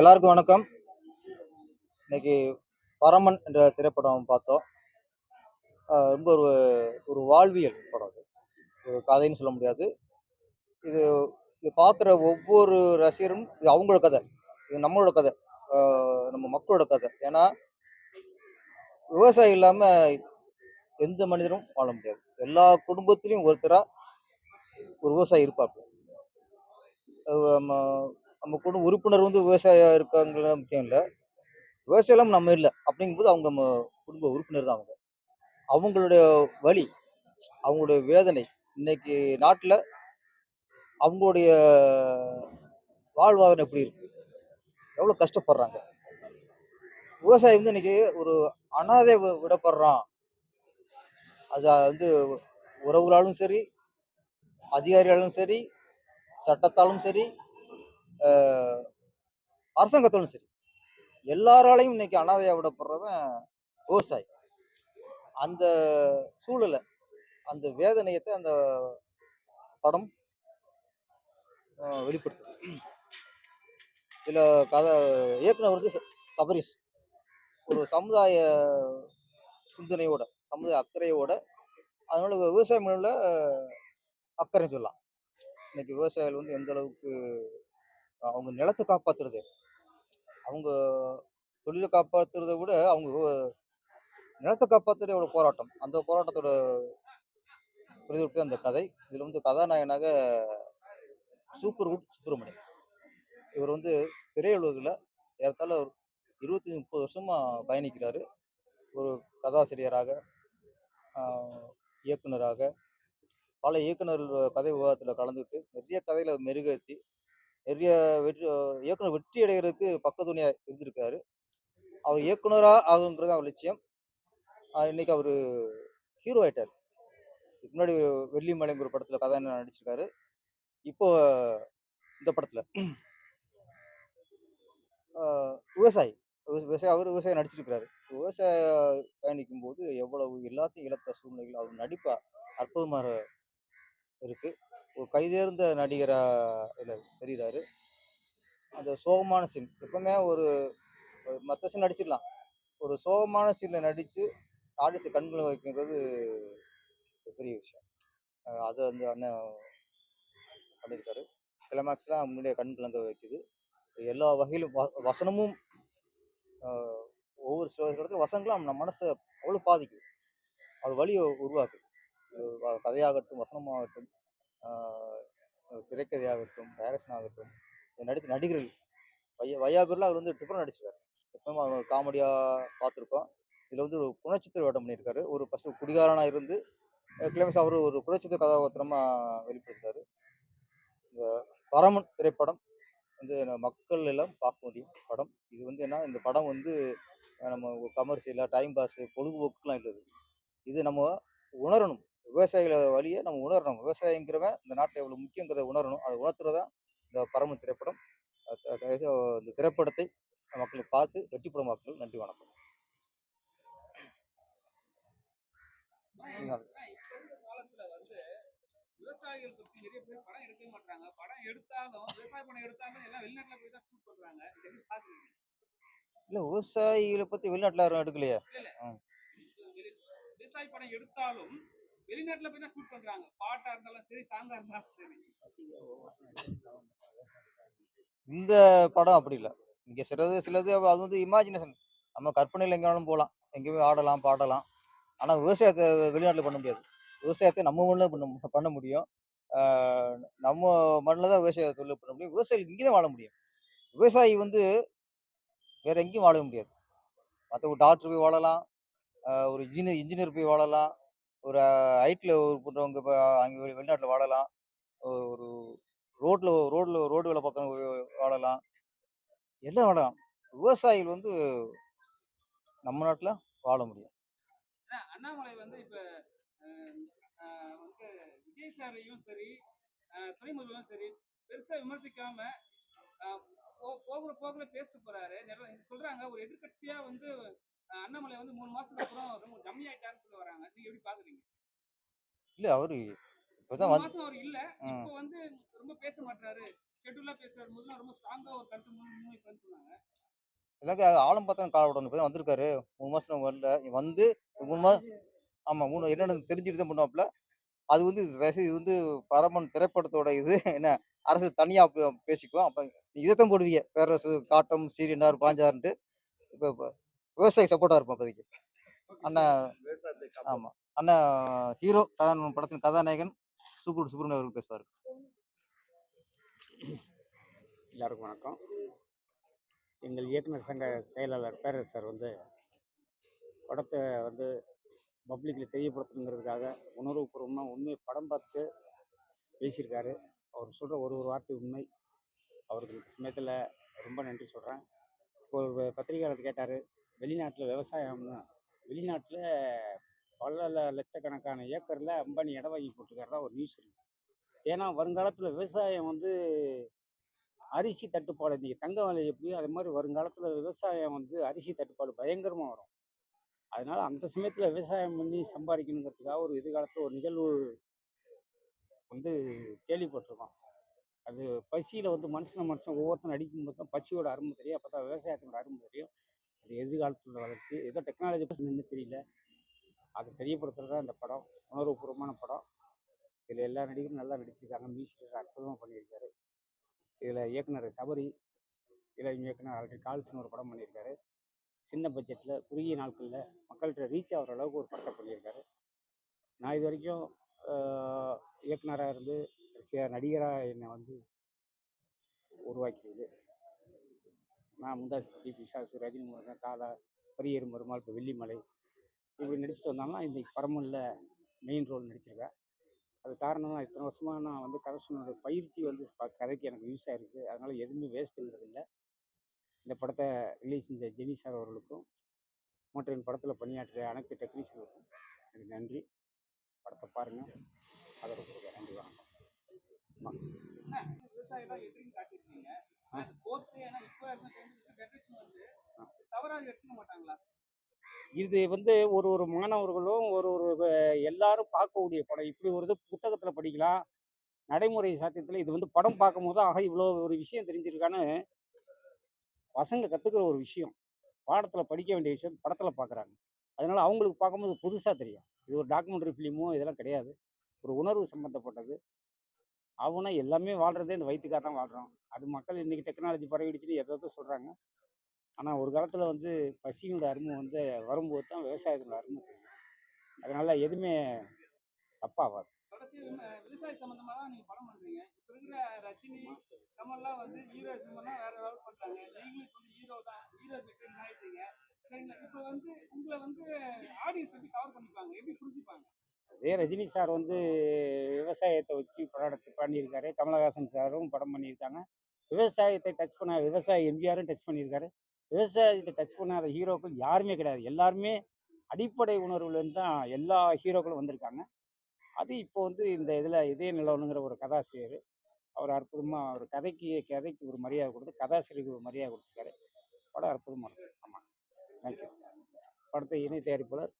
எல்லாருக்கும் வணக்கம். இன்னைக்கு பரமன் என்ற திரைப்படம் பார்த்தோம். ரொம்ப ஒரு ஒரு வாழ்வியல் படம் அது. ஒரு கதைன்னு சொல்ல முடியாது. இது இது பார்க்குற ஒவ்வொரு ரசிகரும் இது அவங்களோட கதை. இது நம்மளோட கதை. நம்ம மக்களோட கதை. ஏன்னா விவசாயம் இல்லாமல் எந்த மனிதரும் வாழ முடியாது. எல்லா குடும்பத்திலையும் ஒருத்தராக ஒரு விவசாயி இருப்பாப்பு நம்ம நம்ம குடும்ப உறுப்பினர் வந்து விவசாயம் இருக்காங்களா முக்கியம் இல்லை. விவசாயம் நம்ம இல்லை. அப்படிங்கும்போது அவங்க நம்ம குடும்ப உறுப்பினர் தான் அவங்க. அவங்களுடைய வழி அவங்களுடைய வேதனை இன்னைக்கு நாட்டில் அவங்களுடைய வாழ்வாதாரம் எப்படி இருக்கு? எவ்வளோ கஷ்டப்படுறாங்க? விவசாயி வந்து இன்னைக்கு ஒரு அனாதை விடப்படுறான். அது வந்து உறவுகளாலும் சரி அதிகாரிகளும் சரி சட்டத்தாலும் சரி அரசாங்கத்தோடும் சரி. எல்லாராலையும் இன்னைக்கு அனாதையாக விடப்படுறவன் விவசாயி. அந்த சூழலை அந்த வேதனையத்தை அந்த படம் வெளிப்படுத்துது. இதில் கதை இயக்குனர் வந்து ச- ஒரு சமுதாய சிந்தனையோட சமுதாய அக்கறையோட அதனால விவசாய மேல அக்கறை சொல்லலாம். இன்னைக்கு விவசாயிகள் வந்து எந்த அளவுக்கு அவங்க நிலத்தை காப்பாத்துறது. அவங்க தொழிலை காப்பாத்துறதை விட அவங்க நிலத்தை காப்பாத்துறது எவ்வளவு போராட்டம். அந்த போராட்டத்தோட பிரதிபலிப்பு அந்த கதை. இதுல வந்து கதாநாயகனாக சூப்பர்வுட் சுப்பிரமணியம் இவர் வந்து திரையுலகில் ஏறத்தாழ ஒரு இருபத்தி முப்பது வருஷமா பயணிக்கிறாரு. ஒரு கதாசிரியராக இயக்குனராக பல இயக்குனர் கதை விவாதத்தில் கலந்துக்கிட்டு நிறைய கதையில மெருகேற்றி நிறைய வெற்றி இயக்குனர் வெற்றி அடைகிறதுக்கு பக்கத்துணையா இருந்திருக்காரு. அவர் இயக்குனரா ஆகுங்கிறது அவர் லட்சியம். இன்னைக்கு அவர் ஹீரோ ஆயிட்டார். இதுக்கு முன்னாடி வெள்ளிமலைங்கிற படத்துல கதாநாயகனா நடிச்சிருக்காரு. இப்போ இந்த படத்துல. விவசாயி விவ- விவசாயி அவர் விவசாயம் நடிச்சிருக்கிறாரு. விவசாய பயணிக்கும் போது எவ்வளவு எல்லாத்தையும் இழந்த சூழ்நிலைகள் அவர் நடிப்பு அற்புதமாக இருக்கு. ஒரு கைதேர்ந்த நடிகராக இதில் தெரிகிறாரு அந்த சோகமான சீன் எப்பவுமே ஒரு மற்ற சீன் நடிச்சிடலாம். ஒரு சோகமான சீனில் நடித்து ஆடியன்ஸை கண்களை வைக்கிறது ஒரு பெரிய விஷயம். அது அதை அண்ணன் பண்ணியிருக்காரு கிளைமேக்ஸ்லாம் முன்னாடியே கண் கலங்க வைக்குது. எல்லா வகையிலும் வ- வசனமும் ஒவ்வொரு சில இடத்துல வசனங்களும் நம்ம மனசை அவ்வளோ பாதிக்குது. அது வழியை உருவாக்குது. கதையாகட்டும் வசனமாகட்டும் திரைக்கதையாகட்டும் டைரக்ஷன் ஆகட்டும் நடித்த நடிகர்கள். வையா வையாபூரில் அவர் வந்து டிஃப்ரெண்ட் நடிச்சிருக்காரு. எப்பவுமே அவர் காமெடியாக பார்த்துருக்கோம். இதில் வந்து ஒரு குணச்சித்திர வேடம் பண்ணியிருக்காரு. ஒரு ஃபஸ்ட்டு குடிகாரனாக இருந்து கிளைமேக்ஸ் அவர் ஒரு குணச்சித்திர கதாபாத்திரமாக வெளிப்படுத்துறாரு இந்த பரமன் திரைப்படம் வந்து நம்ம மக்கள் எல்லாம் பார்க்க முடியும். படம். இது வந்து என்ன இந்த படம் வந்து நம்ம கமர்ஷியலாக டைம் பாஸு பொழுதுபோக்குலாம் இல்லை இது நம்ம உணரணும். விவசாயிகளை வழியை நம்ம உணரணும். விவசாயிங்கிறவன் இந்த நாட்டில் எவ்வளோ முக்கியங்கிறத உணரணும். அதை உணர்த்துறதா இந்த பரமன் திரைப்படம். இந்த திரைப்படத்தை மக்களை பார்த்து வெற்றிப்படமாக்கள் நன்றி வணக்கம். விவசாயிகள் பத்தி நிறைய பேர் படம் எடுக்க மாட்டாங்க படம் எடுத்தாலும் விவசாய படம் எடுத்தாலும் எல்லாம் வெளிநாட்டுல போய் தான் ஷூட் பண்றாங்க. இதை எப்படி பாக்குறீங்க? இல்லை விவசாயிகளை பற்றி வெளிநாட்டில் யாரும் எடுக்கலையே. விவசாய படம் எடுத்தாலும் வெளிநாட்டுல போய் தான் ஷூட் பண்றாங்க. பாட்டா இருந்தாலும் சரி சாங்கா இருந்தாலும் சரி. இந்த படம் அப்படி இல்லை. இங்கே சிலது சிலது அது வந்து இமேஜினேஷன் நம்ம கற்பனையில் எங்கே வேணாலும் போகலாம் எங்கேயுமே ஆடலாம் பாடலாம். ஆனால் விவசாயத்தை வெளிநாட்டில் பண்ண முடியாது. விவசாயத்தை நம்ம மண்ணில் பண்ண பண்ண முடியும். நம்ம மண்ணில் தான் விவசாய தொழில் பண்ண முடியும். விவசாயிகள் இங்கே தான் வாழ முடியும். விவசாயி வந்து வேற எங்கேயும் வாழ முடியாது. மற்ற ஒரு டாக்டர் போய் வாழலாம். ஒரு இன்ஜினியர் இன்ஜினியர் போய் வாழலாம். ஒரு ஹைட்டில் ஒரு பண்ணுறவங்க இப்போ அங்கே வெளிநாட்டில் வாழலாம். ஒரு ரோட்டில் ரோட்டில் ரோடு வேலை பார்க்கறவங்க வாழலாம். எல்லாம் வாழலாம். விவசாயிகள் வந்து நம்ம நாட்டில் வாழ முடியும். அண்ணாமலை வந்து இப்போ வந்து விஜய் சாரையும் சரி அஹ், சரி பெருசாக விமர்சிக்காம போகிற போகல பேசிட்டு போறாரு. சொல்றாங்க. ஒரு எதிர்க்கட்சியா வந்து அண்ணாமலை வந்து மூணு மாசத்துக்கு அப்புறம் ரொம்ப டம்மி சொல்லி வராங்க. நீங்க எப்படி பாக்குறீங்க? இல்லை அவரு இப்போதான் வந்து மாசம் அவர் இல்ல. இப்போ வந்து ரொம்ப பேச மாட்டாரு ஷெட்யூலா பேசுறாரு. முதல்ல ரொம்ப ஸ்ட்ராங்கா ஒரு கருத்து சொன்னாங்க. எனக்கு ஆழம் பார்த்தா கால விடணும் இப்போ வந்திருக்காரு. மூணு மாதம் வரல. வந்து மூணு மாதம் ஆமாம் மூணு என்னென்னு தெரிஞ்சுட்டு தான் பண்ணுவாப்புல. அது வந்து இது வந்து பரமன் திரைப்படத்தோட இது என்ன அரசு தனியாக பேசிக்குவோம் அப்போ இதைத்தான் போடுவீங்க. பேரரசு காட்டம் சீரியனார் பாஞ்சார்ன்ட்டு. இப்போ விவசாயி சப்போர்ட்டாக இருப்போம் இப்போதைக்கு. அண்ணன் ஆமாம் அண்ணா ஹீரோ கதா படத்தின் கதாநாயகன் சூப்பர் சுப்ரமணியம் அவர்கள் பேசுவார். எல்லாருக்கும் வணக்கம். எங்கள் இயக்குனர் சங்க செயலாளர் பேரரசர் வந்து படத்தை வந்து பப்ளிக்கில் தெரியப்படுத்தணுங்கிறதுக்காக உணர்வுபூர்வமாக உண்மையை படம் பார்த்துட்டு பேசியிருக்காரு. அவர் சொல்கிற ஒரு ஒரு வார்த்தை உண்மை. அவருக்கு இந்த சமயத்தில் ரொம்ப நன்றி சொல்கிறேன் ஒரு பத்திரிகையாளர் கேட்டார் வெளிநாட்டில் விவசாயம்னு. வெளிநாட்டில் பல லட்சக்கணக்கான ஏக்கரில் அம்பானி இடம் வாங்கி போட்டிருக்காருதா ஒரு நியூஸ் இருக்கு ஏன்னா வருங்காலத்தில் விவசாயம் வந்து அரிசி தட்டுப்பாடு இன்றைக்கி தங்க விலை எப்படியோ அது மாதிரி வருங்காலத்தில் விவசாயம் வந்து அரிசி தட்டுப்பாடு பயங்கரமாக வரும். அதனால் அந்த சமயத்தில் விவசாயம் பண்ணி சம்பாதிக்கணுங்கிறதுக்காக ஒரு எதிர்காலத்தில் ஒரு நிகழ்வு வந்து கேள்விப்பட்டிருக்கோம். அது பசியில் வந்து மனுஷன மனுஷன் ஒவ்வொருத்தரும் அடிக்கும்போது தான் பசியோட அரும்பு தெரியும். அப்போ தான் விவசாயத்தோட அரும்பு தெரியும். அது எதிர்காலத்தில் வளர்ச்சி. ஏதோ டெக்னாலஜி பசங்க நின்று தெரியல. அதை தெரியப்படுத்துறது தான் இந்த படம் உணர்வுபூர்வமான படம். இதில் எல்லா நடிகரும் நல்லா நடிச்சிருக்காங்க. மியூசிக் அற்புதமாக பண்ணியிருக்காரு. இதில் இயக்குனர் சபரி இதில் இயக்குனர் ஆல்ரெடி கால்ஸ்னு ஒரு படம் பண்ணியிருக்காரு. சின்ன பட்ஜெட்டில் குறுகிய நாட்களில் மக்கள்கிட்ட ரீச் ஆகிற அளவுக்கு ஒரு படத்தை பண்ணியிருக்காரு. நான் இது வரைக்கும் இயக்குனராக இருந்து சில நடிகராக என்னை வந்து உருவாக்கியது. நான் முந்தாஸ் பட்டி பிசாசு ரஜினி முருகன் காலா பரியேறும் மருமாள் இப்போ வெள்ளிமலை இப்படி நடிச்சிட்டு வந்தாங்கன்னா இன்னைக்கு பரமனில் மெயின் ரோல் நடிச்சிருக்கேன் அது காரணம் நான் இத்தனை வருஷமாக நான் வந்து கதை சொன்னது பயிற்சி வந்து கதைக்கு எனக்கு யூஸ் ஆயிருக்கு. அதனால் எதுவுமே வேஸ்ட்டுங்கிறது இல்லை. இந்த படத்தை ரிலீஸ் செஞ்ச ஜெனி சார் அவர்களுக்கும் இந்த படத்தில் பணியாற்றிய அனைத்து டெக்னீஷியனுக்கும் எனக்கு நன்றி. படத்தை பாருங்கள் அதோட கொடுங்க நன்றி வணக்கம். விவசாயிலாம் இது வந்து ஒரு ஒரு மாணவர்களும் ஒரு ஒரு எல்லாரும் பார்க்கக்கூடிய படம். இப்படி ஒரு இது புத்தகத்தில் படிக்கலாம். நடைமுறை சாத்தியத்தில் இது வந்து படம் பார்க்கும்போது ஆக இவ்வளோ ஒரு விஷயம் தெரிஞ்சிருக்கான்னு பசங்க கற்றுக்கிற ஒரு விஷயம். பாடத்தில் படிக்க வேண்டிய விஷயம் படத்தில் பார்க்குறாங்க. அதனால் அவங்களுக்கு பார்க்கும்போது புதுசாக தெரியும். இது ஒரு டாக்குமெண்ட்ரி ஃபிலிமோ இதெல்லாம் கிடையாது. ஒரு உணர்வு சம்மந்தப்பட்டது அவனா எல்லாமே வாழ்கிறதே இந்த வயிற்றுக்காக தான் வாழ்கிறோம் அது மக்கள் இன்றைக்கி டெக்னாலஜி பரவிடுச்சுன்னு எதாவது சொல்கிறாங்க ஆனால் ஒரு காலத்தில் வந்து பசியோட அருமை வந்து வரும்போது தான் விவசாயத்தோட அருமை தெரியும். அதனால் எதுவுமே தப்பாகாது. கடைசி விம- விவசாய சம்பந்தமா தான் நீங்க படம் பண்றீங்க. இப்ப இருக்கிற ரஜினி கமல்லாம் வந்து ஹீரோ சிம்மனா வேற லெவல் பண்றாங்க. நீங்களும் இப்ப வந்து ஹீரோ தான் ஹீரோ கிட்ட ஆயிட்டீங்க. சரிங்களா? இப்ப வந்து உங்களை வந்து ஆடியன்ஸ் எப்படி கவர் பண்ணிப்பாங்க? எப்படி புரிஞ்சுப்பாங்க? அதே ரஜினி சார் வந்து விவசாயத்தை வச்சு படம் பண்ணியிருக்காரு. கமலஹாசன் சாரும் படம் பண்ணியிருக்காங்க. விவசாயத்தை டச் பண்ண விவசாயி எம்ஜிஆரும் டச் பண்ணியிருக்காரு. விவசாயத்தை டச் பண்ணாத ஹீரோக்கள் யாருமே கிடையாது. எல்லாருமே அடிப்படை உணர்வுலேருந்து தான் எல்லா ஹீரோக்களும் வந்திருக்காங்க. அது இப்போ வந்து இந்த இதில் இதய நிலவனுங்கிற ஒரு கதாசிரியர். அவர் அற்புதமாக ஒரு கதைக்கு கதைக்கு ஒரு மரியாதை கொடுத்து கதாசிரியருக்கு ஒரு மரியாதை கொடுத்துருக்காரு. படம் அற்புதமாக இருக்கும். ஆமாம் தேங்க்யூ படத்தை இணை தயாரிப்பாளர்